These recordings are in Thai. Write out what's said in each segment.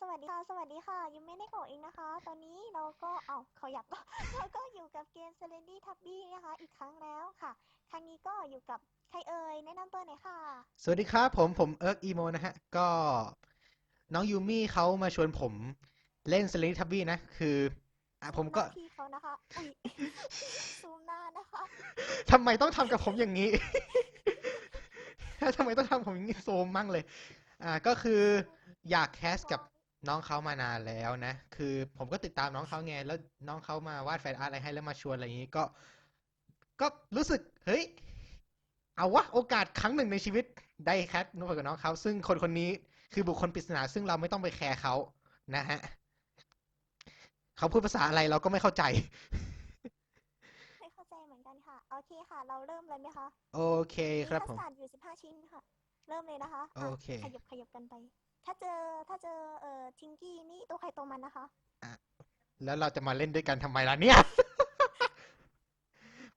สวัสดีค่ะ สวัสดีค่ะยูไม่ได้โกเองนะคะ ตอนนี้เราก็เอ้าเขาอยากเราก็อยู่กับเกม s e l e n d y t u b b y นะคะ อีกครั้งแล้วค่ะ ครั้งนี้ก็อยู่กับใครเอ่ย แนะนำตัวหน่อยค่ะ สวัสดีครับผมผมเอิร์กอีโมนะฮะ ก็ น้องยูมี่เขามาชวนผมเล่นสลิทับบี้นะ คืออะผมก็หน้าพี่เขานะคะอุ้ยซูมหน้านะคะทำไมต้องทำกับผมอย่างนี้ ทำไมต้องทำผมอย่างนี้โซมมั่งเลย อ่าก็คืออยากแคสกับน้องเขามานานแล้วนะ คือผมก็ติดตามน้องเขาไง แล้วน้องเขามาวาดแฟนอาร์ตอะไรให้แล้วมาชวนอะไรอย่างนี้ก็ ก็รู้สึก เฮ้ย เอาวะ โอกาสครั้งหนึ่งในชีวิตได้แคสนุ่กับน้องเขา ซึ่งคนคนนี้ คือบุคคลปริศนาซึ่งเราไม่ต้องไปแคร์เขานะฮะเขาพูดภาษาอะไรเราก็ไม่เข้าใจ ไม่เข้าใจเหมือนกันค่ะ โอเคค่ะ เราเริ่มเลยไหมคะโอเคครับผมมีคัสตาร์ดอยู่15ชิ้นค่ะ เริ่มเลยนะคะะโอเค ขยับขยับกันไป ถ้าเจอถ้าเจอเอ่อทิงกี้นี่ตัวใครตัวมันนะคะแล้วเราจะมาเล่นด้วยกันทำไมล่ะเนี่ย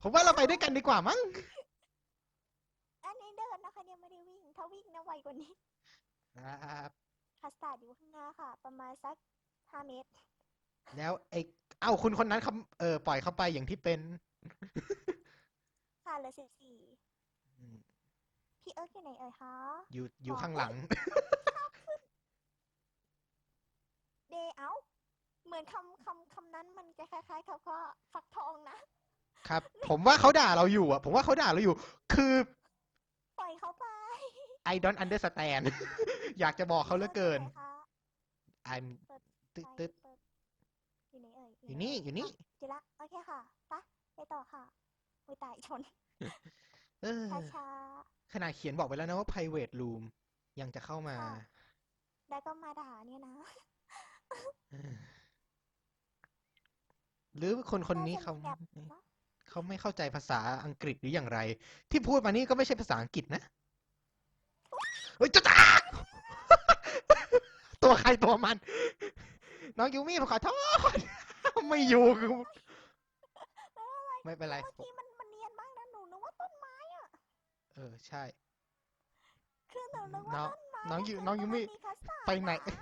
ผมว่าเราไปด้วยกันดีกว่ามั้งอันนี้เดินนะคะเนี่ยไม่ได้วิ่ง ถ้าวิ่งนะไวกว่านี้ ครับ คัสตาร์ดอยู่ข้างหน้าค่ะ ประมาณสัก5เมตร แล้วไอ้เอ้าคุณคนนั้นเขาเออปล่อยเขาไปอย่างที่เป็น ค่ะเหลือสิบสี่อืมพี่เอิร์กอยู่ไหนเอ่ยคะ อยู่อยู่อ๋อข้างหลัง เดเอา เหมือนคำคำคำนั้นมันจะคล้ายๆคำว่าฟักทองนะ ครับ ผมว่าเขาด่าเราอยู่อะ ผมว่าเขาด่าเราอยู่ คือ ปล่อยเขาไป I don't understand อยากจะบอกเขาเหลือเกินพี่อิร์ I'm อยู่ไหนคะตึ๊ดไปตึ๊ดเปิดอยู่ไหนเอ่ยอยู่ไหนี่อยู่นี่ะเจอละโอเคค่ะไปะไปต่อค่ะอุ้ยตายชนเออช้าขนาดเขียนบอกไปแล้วนะว่า private room ยังจะเข้ามาค่ะๆแล้วก็มาด่าเนี่ยนะเออหรือคนคนนี้น่าจะเขามีแบบนะเขาไม่เข้าใจภาษาอังกฤษหรืออย่างไร ที่พูดมานี่ก็ไม่ใช่ภาษาอังกฤษนะ เฮ้ยจ้าจ้าตัวใครตัวมัน น้องยูมี่ผมขอโทษไม่อยู่คือไม่เป็นไรเมื่อกี้มันมันเนียนมากนะหนูนึกว่าต้นไม้อะเออใช่คือหนูนึกว่าน้องต้นไม้น้องอะยูคือน้องยูมินคัสตาร์ดไปไหนนะ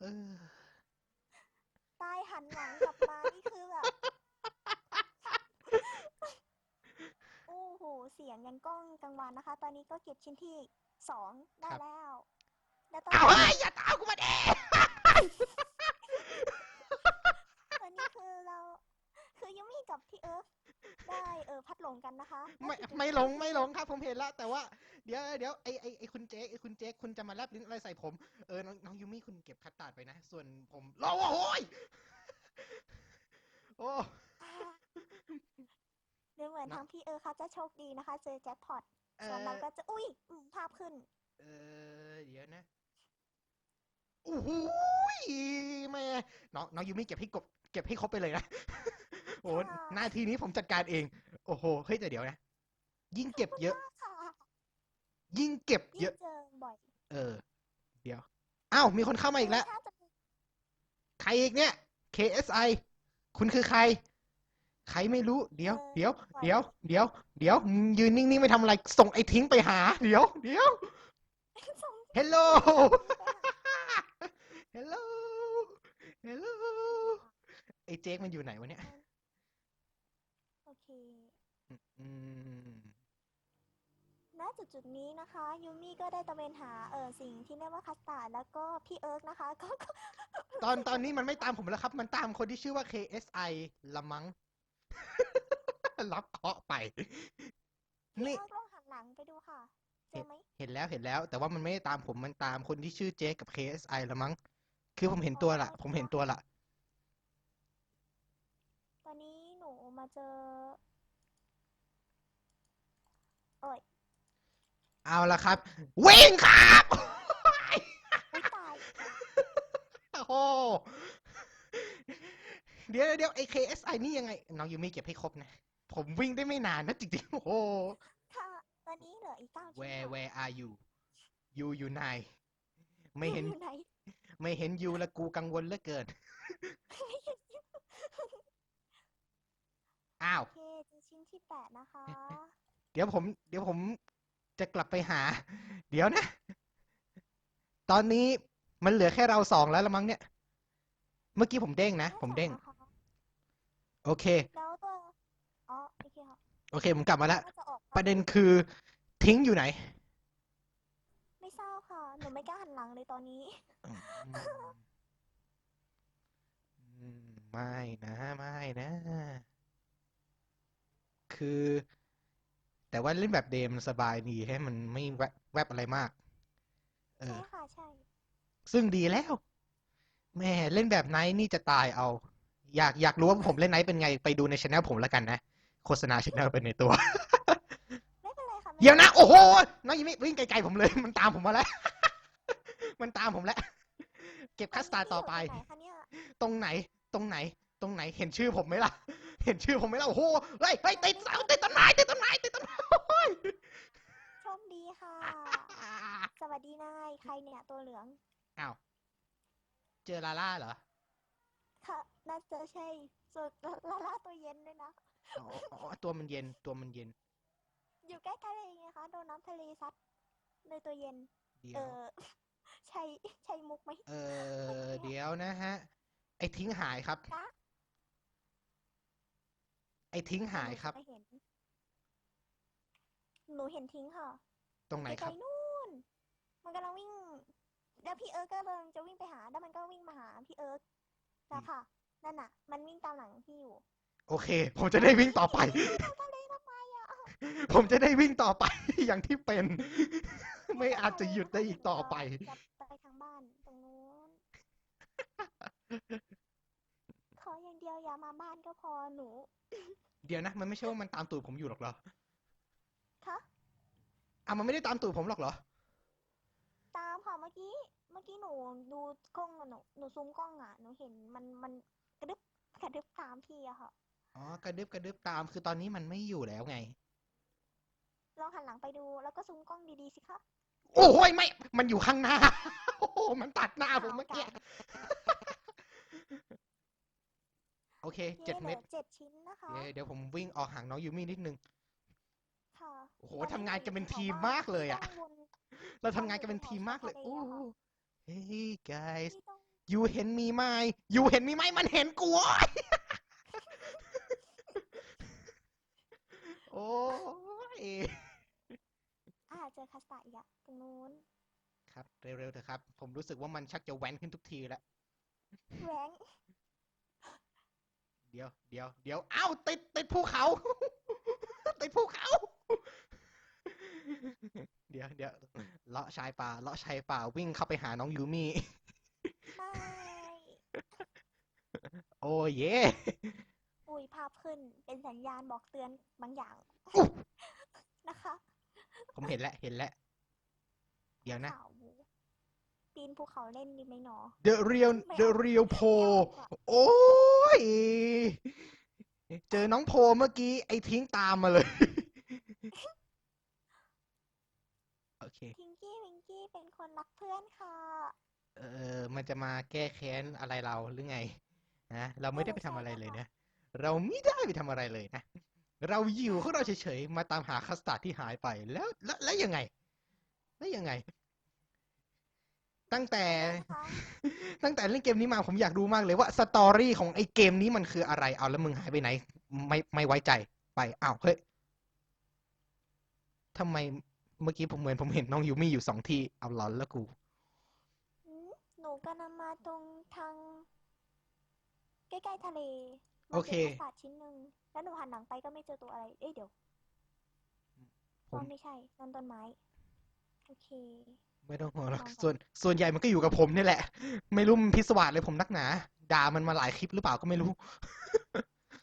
เออตายหันหลังกลับมานี่คือแบบ โอ้โห เสี ยงยังกล้องกลางวันนะคะ ตอนนี้ก็เก็บชิ้นที่สองได้ครับแล้ว แล้วตอนเอานี้เฮ้ยอย่าตามกูมาเด้ตอนนี้คือเรา คือยูมี่กับพี่เอิร์ฟได้เออพัดหลงกันนะคะไม่ก็คือไม่หลงไม่หลงครับ ผมเห็นแล้วแต่ว่าเดี๋ยวเดี๋ยวไอไอไอคุณเจ๊กไอคุณเจ๊กคุณจะมาแลบลิ้นอะไรใส่ผมเออน้องน้องยูมี่คุณเก็บคัตตาร์ดไปนะ ส่วนผมรอโอ้โหยโอ้อ่า ดูเหมือนเนอะทางพี่เอิร์ฟเขาจะโชคดีนะคะ เจอแจ็คพอตเอส่วนอเราก็จะอุ้ยอืมภาพขึ้น เออเดี๋ยวนะโอ้โหยแม่น้องน้องยูมี่เก็บให้กบเก็บให้ครบไปเลยนะ โอ้ค่ะ หน้าทีนี้ผมจัดการเอง โอ้โหเฮ้ยแต่เดี๋ยวนะ ยิ่งเก็บเยอะ ค่ะยิ่งเก็บเยยิ่งอะ เจอบ่อยเออ เดี๋ยว อ้าว มีคนเข้ามาอีกแล้ว ถ้าจะมีใครอีกเนี่ย KSI คุณคือใคร ใครไม่รู้เดี๋ยวเดี๋ยวเดี๋ยวเดี๋ยวเดี๋ยวมึงยืนนิ่งๆไม่ทำอะไรส่งไอ้ทิ้งไปหา เดี๋ยวเดี๋ยวส่ง Hello ไปหา Hello Hello ไอ้เจ๊กมันอยู่ไหนวะเนี่ยโอเคอืมณจุดจุดๆนี้นะคะ ยูมี่ก็ได้ตระเวนหาเออสิ่งที่เรียกว่าคัสตาร์ดแล้วก็พี่เอิร์กนะคะก็ก็ตอนตอนนี้มันไม่ตามผมแล้วครับ มันตามคนที่ชื่อว่า KSI ละมัง รับเคราะห์ไปพี่นี่เอิร์กลองหันหลังไปดูค่ะ เจอไหมเห็นแล้วเห็นแล้ว แต่ว่ามันไม่ได้ตามผมมันตามคนที่ชื่อเจ๊กับ KSI ละมั้ง คือผมเห็นตัวละ ผมเห็นตัวละ ตอนนี้หนูมาเจอ เอ้ยเอาละครับ วิ่งครับอุ๊ยตายโอ้โหเดี๋ยวเดี๋ยวไอ้ KSI นี่ยังไง น้องยูมี่เก็บให้ครบนะ ผมวิ่งได้ไม่นานนะจริงๆโอ้โห ค่ะ ตอนนี้เหลืออีกเก้าชิ้น Where ค่ะ Where are you you อยู่ไหนไม่เห็น อยู่ไหนไม่เห็นยูแล้วกูกังวลเหลือเกินไม่เห็นอยู่อ้าว โอเคเจอชิ้นที่แปดนะคะ เดี๋ยวผม เดี๋ยวผมจะกลับไปหา เดี๋ยวนะ ตอนนี้มันเหลือแค่เราสองแล้วละมั้งเนี่ย เมื่อกี้ผมเด้งนะ ผมเด้งน่าจะนะคะโอเคแล้วตัว อ๋อ โอเคค่ะ โอเคผมกลับมาแล้ว น่าจะออกประเด็นคือทิ้งอยู่ไหน ไม่ทราบค่ะ หนูไม่กล้าหันหลังเลยตอนนี้ อืมอืมไม่นะไม่นะ คือ แต่ว่าเล่นแบบเดมสบายดีให้มันไม่แวบแวบอะไรมาก เอใช่อ ค่ะ ใช่ ซึ่งดีแล้วแม่เล่นแบบไนท์นี่จะตายเอา อยากอยากรู้ว่าผมเล่นไนท์เป็นไงไปดูในช anel ผมแล้วกันนะ โฆษณาช anel เป็นในตัว ไม่เป็นไรค่ะไม่เดี๋ยวนะป็ไรโอ้โห น้องยังไม่วิ่งไกลๆผมเลย มันตามผมมาแล้ว มันตามผมแล้ว เก็บคัสตาร์ดต่อไปตนนี้พี่ยู่ตรงไหนคะเนี่ยตรงไหน ตรงไหน ตรงไหน เห็นชื่อผมไหมล่ะ เห็นชื่อผมไหมล่ะ โอ้โหเฮ้ยเฮ้ยติดเสาติดต้นไม้ติดต้นไม้ติดต้นไม้โอ้ยโชคดีค่ะ สวัสดีนาย ใครเนี่ยตัวเหลืองอ้าว เจอลาล่าเหรอ ค่ะน่าจะใช่ส่วนลาล่าตัวเย็นด้วยนะ อ๋ออ๋อตัวมันเย็นตัวมันเย็น อยู่ใกล้ทะเลไงคะโดนน้ำทะเลซัดเลยตัวเย็น เดี๋เอยวอ ใช่ใช่มุกไหม เออเดี๋ยวนะฮะ ไอ้ทิ้งหายครับ จ๊ะ ไอ้ทิ้งหายครับหนูไม่เห็น หนูเห็นทิ้งค่ะตรงไหนครับไกลๆนู่น มันกำลังวิ่ง แล้วพี่เอิร์กก็กำลังจะวิ่งไปหา แล้วมันก็วิ่งมาหาพี่เอิร์กนะค่ะนั่นน่ะ มันวิ่งตามหลังพี่อยู่ โอเค ผมจะได้วิ่งต่อไปทะเลทำไมอะผมจะได้วิ่งต่อไป อย่างที่เป็น ไม่อาจจะหยุดได้อีกต่อไปจะไปทางบ้านตรงนู้นขออย่างเดียวอย่ามาบ้านก็พอหนู เดี๋ยวนะ มันไม่ใช่ว่ามันตามตูดผมอยู่หรอกเหรอคะอะมันไม่ได้ตามตูดผมหรอกเหรอ ตามค่ะเมื่อกี้ เมื่อกี้หนูดูกล้องอะหนูหนูซูมกล้องอะหนูเห็นมันมันกระดึบกระดึบตามพี่อะค่ะ อ๋อกระดึบกระดึบตามคือตอนนี้มันไม่อยู่แล้วไง ลองหันหลังไปดูแล้วก็ซูมกล้องดีๆสิคะโอ้ยไม่ มันอยู่ข้างหน้า โอ้โหมันตัดหน้าผมเมื่อกี้ โอเค เจ็ดย้หเม็ลืดอเจ็ดชิ้นนะคะเดี๋ยวเดี๋ยวผมวิ่งออกห่างน้องยูมี่นิดนึง ค่ะโอ้โหตอนนี้ทำงานกันเป็นหนูทีมแถวบ้มากเลยอะ ที่ต้องวนเราทำงานกันเป็นทีมมากเลยทะเลโอ้อะค่ะ Hey guys ที่ต้อง you เห็นมีไหม you เห็นมีไหมมันเห็นกูโว้ย โอ้ย อาจจะคัสตาร์ดอีกอะตรงนู้น ครับ เร็วๆเถอะครับ ผมรู้สึกว่ามันชักจะแว้นขึ้นทุกทีแล้วแหวงเดี๋ยวเดี๋ยวเดี๋ยวเอ้าติดติดภูเขา ติดภูเขา เดี๋ยวเดี๋ยวเลาะชายป่าเลาะชายป่าวิ่งเข้าไปหาน้องยูมี่ ไม่โอ้เย่อุ้ยภาพขึ้นเป็นสัญญาณบอกเตือนบางอย่าง นะคะผมเห็นแล้วเห็นแล้วเดี๋ยวนะ ข่าว ปีนภูเขาเล่นดีไหมหนอ The real ไม่ The เอา real โพไม่เอาดีกว่าโอ้ย เจอน้องโพเมื่อกี้ ไอ้ทิ้งตามมาเลย โอเคทิงกี้วิงกี้เป็นคนรักเพื่อนค่ะเออ มันจะมาแก้แค้นอะไรเราหรือไงนะเราไม่ได้ไปทำอะไรเลยนะ เราไม่ได้ไปทำอะไรเลยนะ เราอยู่ของเราเฉยๆ มาตามหาคัสตาร์ดที่หายไปแล้วแล้วแล้วยังไง แล้วยังไง ตั้งแต่นะคะตั้งแต่เล่นเกมนี้มาผมอยากรู้มากเลยว่าสตอรี่ของไอ้เกมนี้มันคืออะไร เอาแล้วมึงหายไปไหน ไม่ไม่ไว้ใจไปอ้าวเฮ้ยทำไมเมื่อกี้ผมเหมือนผมเห็นน้องยูมี่อยู่สองที่เอาหลอนแล้วกูอืมหนูกำลังมาตรงทาง ใกล้ๆทะเลมาโอเคจอคัสตาร์ดชิ้นหนึ่งแล้วหนูหันหลังไปก็ไม่เจอตัวอะไร เอ้ยเดี๋ยวผม อ๋อไม่ใช่ต้นต้นไม้ โอเค ไม่ต้องห่วงหรอกลองก่อนส่วนส่วนใหญ่มันก็อยู่กับผมนี่แหละ ไม่รู้มันพิศวาสเลยผมนักหนา ด่ามันมาหลายคลิปหรือเปล่าก็ไม่รู้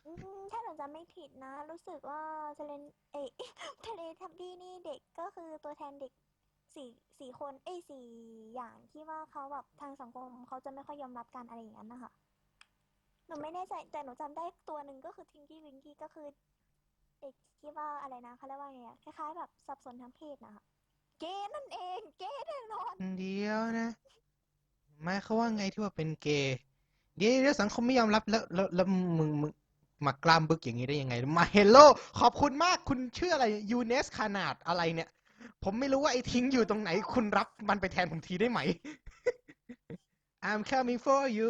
อืมถ้าหนูจำไม่ผิดนะ รู้สึกว่าทะเลเอยทะเลทับบี้นี่เด็กก็คือตัวแทนเด็กสี่สี่คนเอ้ยสี่อย่างที่ว่าเขาแบบทางสังคมเขาจะไม่ค่อยยอมรับกันอะไรอย่างนั้นนะคะหนูไม่แน่ใจแต่หนูจำได้ตัวหนึ่งก็คือทิงกี้วิงกี้ก็คือ เด็กที่ว่าอะไรนะเขาเรียกว่าไงอะคล้ายๆแบบสับสนทางเพศนะคะ เกย์นั่นเอง เกย์แน่นอน เดี๋ยวนะหมายเขามว่าไงที่ว่าเป็นเกย์เดี๋ยวเดี๋ยวสังคมไม่ยอมรับแล้วแล้วแล้วมึงมึงมากล้ามบึกอย่างนี้ได้ยังไง มาเฮลโลขอบคุณมากคุณชื่ออะไรยูเนสขนาดอะไรเนี่ย ผมไม่รู้ว่าไอ้ทิ้งอยู่ตรงไหน คุณรับมันไปแทนผมทีได้ไหม I'm coming for you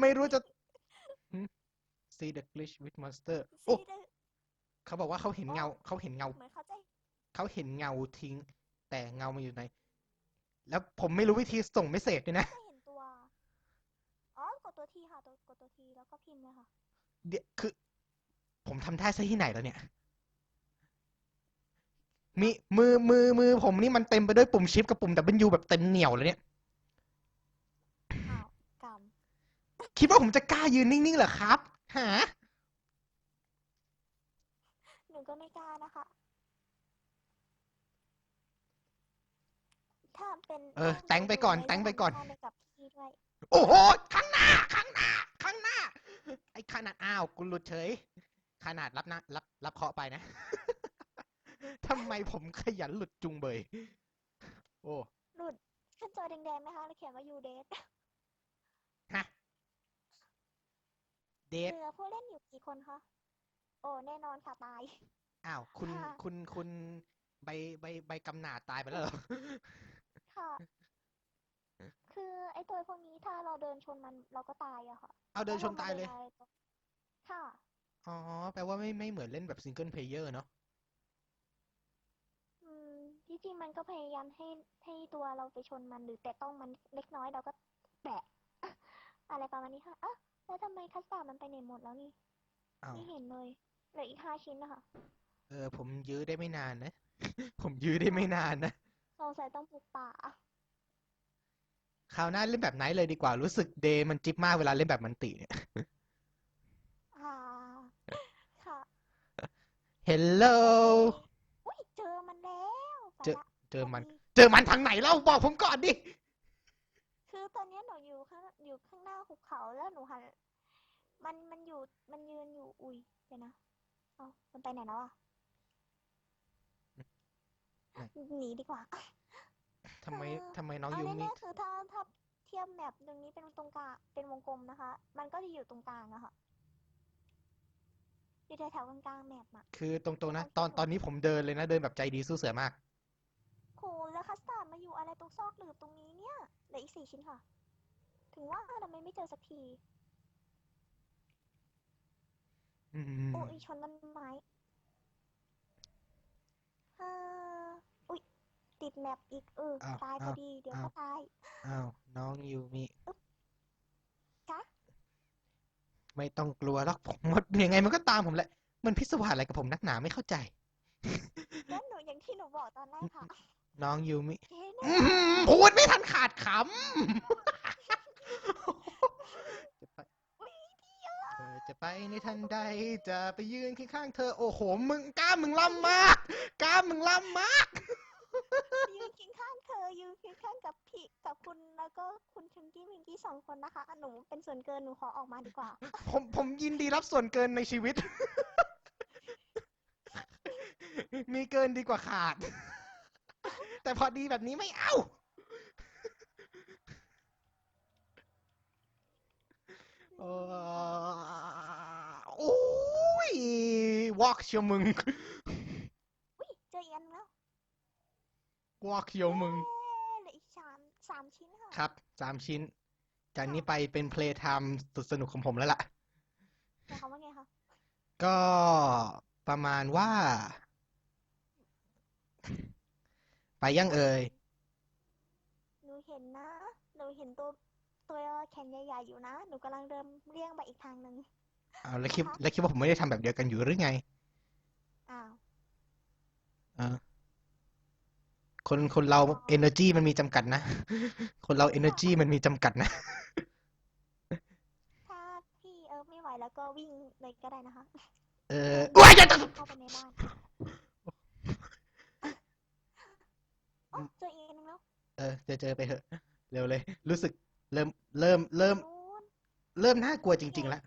ไม่รู้จะหึ See the glitch with monster โอ้ซีได้เขาบอกว่าเขาเห็นเงาเขาเห็นเงา เหมือนเขาจะ เขาเห็นเงาทิ้ง แต่เงามันอยู่ไหน แล้วผมไม่รู้วิธีส่งเมสเซจด้วยนะ ไม่เห็นตัว อ๋อ กดตัวทีค่ะตัวกดตัวทีแล้วก็พิมพ์เลยค่ะ เดี๋ยวคือ ผมทำท่าซะที่ไหนแล้วเนี่ย มีมือมือมือผมนี่มันเต็มไปด้วยปุ่มชิปกับปุ่ม W แบบเต็มเหนียวเลยเนี่ย อ้าวกคิดว่าผมจะกล้ายืนนิ่งๆเหรอครับ หาำหนูก็ไม่กล้านะคะ ถ้าเป็นเออถ้าแต่งไปก่อนหแต่งไปก่อนทำท่ากับพี่ด้วยโอ้โห ข้างหน้า ข้างหน้า ข้างหน้า ไอ้ขนาดอ้าวกูหลุดเฉย ขนาดรับนะรับรับเคราะห์ไปนะ ทำไมผมขยันหลุดจุงเบย โอ้ หลุดขึ้นจอแดงๆไหมคะแล้วเขียนว่า you dead ฮะ เดท เหลือผู้เล่นอยู่กี่คนคะโอ้แน่นอนค่ะตาย อ้าว คุณ ค่ะ คุณ คุณ ใบ ใบ ใบกำหนาดตายไปแล้วเหรอ ค่ะ คือไอ้ตัวพวกนี้ถ้าเราเดินชนมันเราก็ตายอะค่ะเอาเดินชนตายเลยถ้รมดินอะไรค่ะ อ๋อ แปลว่าไม่ไม่เหมือนเล่นแบบซิงเกิลเพลเยอร์เนาะ อืมที่จริงมันก็พยายามให้ให้ตัวเราไปชนมันหรือแต่ต้องมันเล็กน้อยเราก็แปะอะไรประมาณนี้ค่ะอะแล้วทำไมคัสตาร์ดมันไปไหนหมดแล้วนี่อ้าว ไม่เห็นเลยเหลืออีกห้าชิ้นนะคะ เออ ผมยื้อได้ไม่นานนะ ผมยื้อได้ไม่นานนะ สงสัยต้องปลูกป่า คราวหน้าเล่นแบบไหนเลยดีกว่า รู้สึกเดย์มันจิ๊บมากเวลาเล่นแบบมันติเนี่ย อ่า ค่ะ Hello อุ้ยเจอมันแล้วไปเจอละเจอมันพดีเจอมันทางไหนเล่าบอกผมก่อนดิ คือตอนเนี้ยหนูอยู่ข้างอยู่ข้างหน้าหุบเขาแล้วหนูหัน มันมันอยู่มันยืนอยู่อุ้ยเดี๋ยวนะ เอามันไปไหนแล้วอะ หนีดีกว่าทำไมเออทำไมน้องเอายูมิแน่ๆคือถ้าถ้าเทียบแมปตรงนี้เป็นตรงกลางเป็นวงกลมนะคะ มันก็จะอยู่ตรงกลางอะค่ะอยู่แถวๆกลางๆแมปอะ คือตรงๆนะ ตอนตอนนี้ผมเดินเลยนะ เดินแบบใจดีสู้เสือมาก โหแล้วคัสตาร์ดมาอยู่อะไรตรงซอกหลืบตรงนี้เนี่ยเหลืออีกสี่ชิ้นค่ะ ถึงว่าทำไมไม่เจอสักที อืมโอ้ยชนต้นไม้เอออุ้ย ติดแมปอีกเอออ้าวตายพออ้าวดี เดี๋ยวอ้าวก็ตายอ้าวน้องยูมิจ๊ะไม่ต้องกลัวหรอกผมมันยังไงมันก็ตามผมแหละ มันพิศวาสอะไรกับผมนักหนาไม่เข้าใจแล้วหนูอย่างที่หนูบอกตอนแรกค่ะน้องยูมิเฮ้ยอื้นะอหือพูดไม่ทันขาดคำจะไปเธอจะไปในทันใดจะไปยืนข้างๆเธอโอ้โหมึงกล้ามมึงล่ำมากกล้ามมึงล่ำมาก ยืนเคียงข้างเธอ ยืนเคียงข้างกับพี่กับคุณแล้วก็คุณชังกี้มิงกี้สองคนนะคะหนูเป็นส่วนเกินหนูขอออกมาดีกว่า ผมผมยินดีรับส่วนเกินในชีวิต มีเกินดีกว่าขาด แต่พอดีแบบนี้ไม่เอาเอ่อโอ้ยวอกเชียวมึง อุ้ยเจออีกอันแล้ว วอกเชียวมึงเย้เหลืออีก สามสามชิ้นค่ะ ครับสามชิ้น จากนี้ไปเป็นเพลย์ไทม์สุดสนุกของผมแล้วล่ะหมายความว่าไงคะ ก็ประมาณว่า ไปยังเอ่ย หนูเห็นนะ หนูเห็นตัวตัวแขนใหญ่ๆอยู่นะ หนูกำลังเดินเลี่ยงไปอีกทางหนึ่งเอาแล้วคิดแล้วคิดว่าผมไม่ได้ทำแบบเดียวกันอยู่หรือไงอ้าว อ่า คนคนเรา energy มันมีจำกัดนะ คนเรา energy มันมีจำกัดนะ ถ้าพี่เออไม่ไหวแล้วก็วิ่งเลยก็ได้นะคะเออว้ายจะเข้าไปในบ้านอ๋อเจออีกอันหนึงแล้วเออเจอเจอไปเถอะ เร็วเลย รู้สึกเริ่มเริ่มเริ่ม นู้น เริ่มน่ากลัวจริง ๆ แล้ว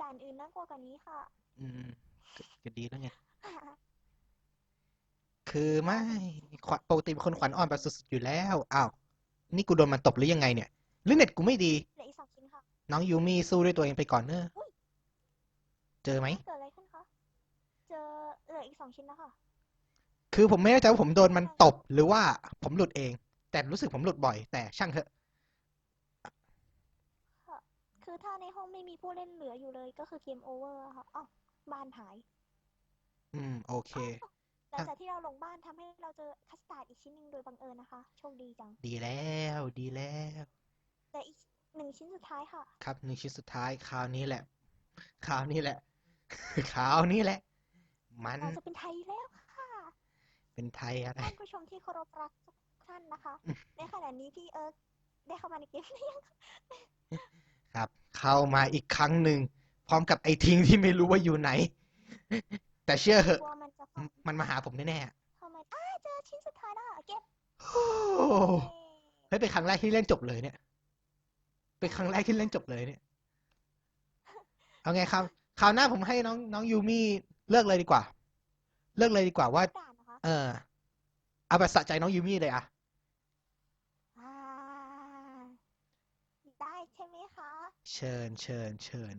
ด่านอื่นน่ากลัวกว่านี้ค่ะ อืมก็ก็ดีแล้วไง คือไม่ขวัญปกติเป็นคนขวัญอ่อนแบบสุดๆอยู่แล้ว อ้าว นี่กูโดนมันตบหรือยังไงเนี่ยหรือเน็ตกูไม่ดี เหลืออีกสองชิ้นค่ะน้องยูมี่สู้ด้วยตัวเองไปก่อนเนอะอุ๊ยเจอไหม เกิดอะไรขึ้นคะ เจอเหลืออีกสองชิ้นแล้วค่ะ คือผมไม่แน่ใจว่าผมโดนมันตบหรือว่าผมหลุดเอง แต่รู้สึกผมหลุดบ่อย แต่ช่างเถอะ คือถ้าในห้องไม่มีผู้เล่นเหลืออยู่เลยก็คือเกมโอเวอร์ค่ะ อ้าวบ้านหาย อืม โอเค หลังจากที่เราลงบ้านทำให้เราเจอคัสตาร์ดอีกชิ้นหนึ่งโดยบังเอิญนะคะ โชคดีจัง ดีแล้วดีแล้วแต่อีกหนึ่งชิ้นสุดท้ายค่ะ ครับหนึ่งชิ้นสุดท้ายคราวนี้แหละคราวนี้แหละคราวนี้แหละ มันเราจะเป็นไทยแล้วค่ะ เป็นไทยอะไรท่านผู้ชมที่เคารพรักทุกท่านนะคะ ในขณะนี้พี่เอิร์กได้เข้ามาในเกมหรือยังครับ เข้ามาอีกครั้งหนึ่งพร้อมกับไอ้ทิ้งที่ไม่รู้ว่าอยู่ไหน แต่เชื่อเหอะกลัวมันจะเข้ามันมาหาผมแน่เข้ามาอ้าเจอชิ้นสุดท้ายแล้วอะเก็บๆโอ้เฮ้ยเป็นครั้งแรกที่เล่นจบเลยเนี่ย เป็นครั้งแรกที่เล่นจบเลยเนี่ย เอาไงครับ คราวหน้าผมให้น้องน้องยูมี่เลือกเลยดีกว่า เลือกเลยดีกว่าว่า ด่านนะคะเออ เอาแบบสะใจน้องยูมี่เลยอะอ่าได้ใช่ไหมคะ เชิญเชิญเชิญ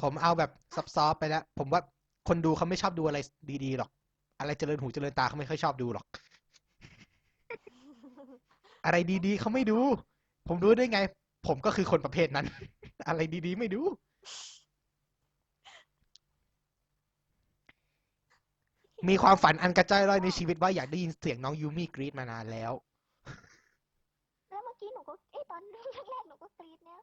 ผมเอาแบบซอฟๆไปแล้ว ผมว่า คนดูเขาไม่ชอบดูอะไรดีๆหรอก อะไรเจริญหูเจริญตาเขาไม่ค่อยชอบดูหรอก อะไรดีๆเขาไม่ดู ผมรู้ได้ไง ผมก็คือคนประเภทนั้น อะไรดีๆไม่ดูมีความฝันอันกระจ้อยร่อยในชีวิตว่าอยากได้ยินเสียงน้องยูมี่กรี๊ดมานานแล้ว แล้วเมื่อกี้หนูก็เอ๊ะตอนเรื่องแรกๆหนูก็กรี๊ดเนี่ย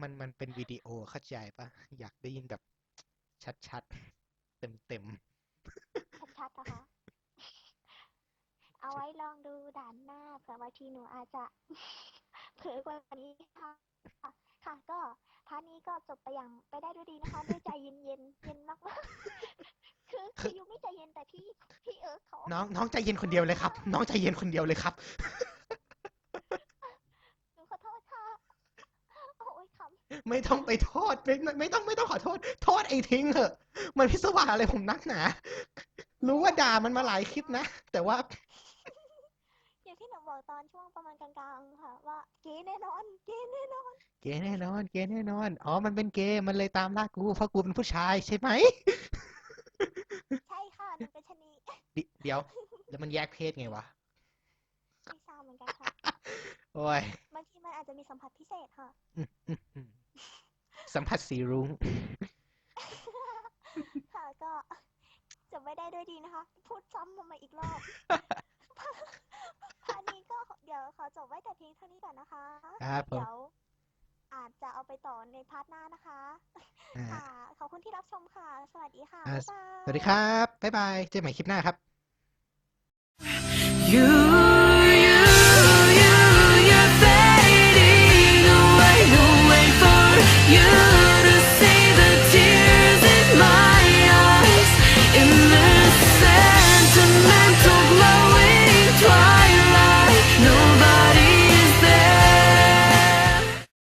มันมันเป็นวิดีโอเข้าใจปะอยากได้ยินแบบ ชัดๆ เต็มชัดๆนะคะ เอาไว้ลองดูด่านหน้าเผื่อบางทีหนูอาจจะ เผลอกว่านี้ค่ะ ค่ะ ก็พาร์ทนี้ก็จบไปอย่างไปได้ด้วยดีนะคะ ด้วยใจเย็นๆเย็นมากๆคือคือยูไม่ใจเย็นแต่พี่พี่เอิร์กเขาๆน้องน้องใจเย็นคนเดียวเลยครับ น้องใจเย็นคนเดียวเลยครับ หนูขอโทษค่ะ โอ้ยคำ ไม่ต้องไปโทษไม่ไม่ไม่ต้องไม่ต้องขอโทษ โทษไอ้ทิ้งเถอะ มันพิศวาสอะไรผมนักหนา รู้ว่าด่ามันมาหลายคลิปนะ แต่ว่า อย่างที่หนูบอกตอนช่วงประมาณกลางๆค่ะ ว่าเก๋แน่นอน เก๋แน่นอน เกย์แน่นอน เกย์แน่นอน อ๋อ มันเป็นเกย์มันเลยตามล่ากู เพราะกูเป็นผู้ชายใช่ไหม ใช่ค่ะหนูเป็นชะนีดิเดี๋ยว แล้วมันแยกเพศไงวะ ไม่ทราบเหมือนกันค่ะ โอ้ย บางทีมันอาจจะมีสัมผัสพิเศษค่ะ อืมอืมอืม สัมผัสสีรุ้ง ค่ะก็จบไม่ได้ด้วยดีนะคะ พูดซ้ำมาใหม่อีกรอบพาร์ทนี้ก็เดี๋ยวขอจบไว้แต่เพียงเท่านี้ก่อนนะคะครับผมเดี๋ยวอาจจะเอาไปต่อในพาร์ทหน้านะคะอ่าค่ะ ขอบคุณที่รับชมค่ะ สวัสดีค่ะอ่าบ๊ายบายสวัสดีครับ บ๊ายบาย เจอกันใหม่คลิปหน้าครับ you.